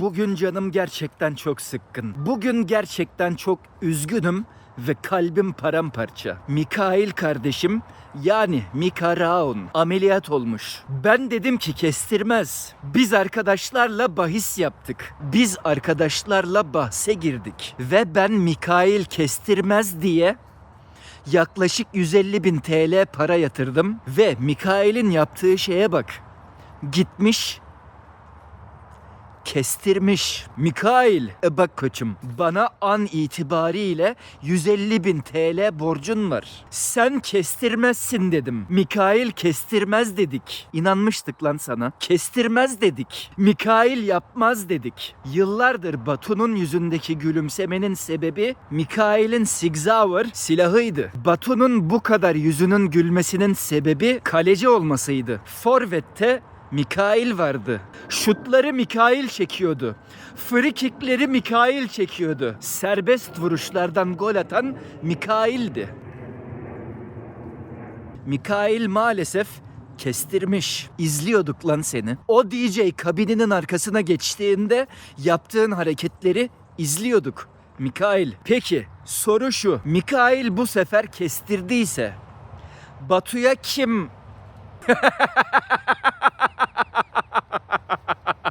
Bugün canım gerçekten çok sıkkın. Bugün gerçekten çok üzgünüm ve kalbim paramparça. Mikail kardeşim yani Mika Raun ameliyat olmuş. Ben dedim ki kestirmez. Biz arkadaşlarla bahis yaptık. Biz arkadaşlarla bahse girdik. Ve ben Mikail kestirmez diye yaklaşık 150 bin TL para yatırdım. Ve Mikail'in yaptığı şeye bak. Gitmiş kestirmiş. Mikail, e bak koçum bana an itibariyle 150 bin TL borcun var. Sen kestirmezsin dedim. Mikail kestirmez dedik. İnanmıştık lan sana. Kestirmez dedik. Mikail yapmaz dedik. Yıllardır Batu'nun yüzündeki gülümsemenin sebebi Mikail'in Sigzauer silahıydı. Batu'nun bu kadar yüzünün gülmesinin sebebi kaleci olmasıydı. Forvet'te Mikail vardı. Şutları Mikail çekiyordu. Free kickleri Mikail çekiyordu. Serbest vuruşlardan gol atan Mikail'di. Mikail maalesef kestirmiş. İzliyorduk lan seni. O DJ kabininin arkasına geçtiğinde yaptığın hareketleri izliyorduk. Mikail. Peki soru şu. Mikail bu sefer kestirdiyse Batu'ya kim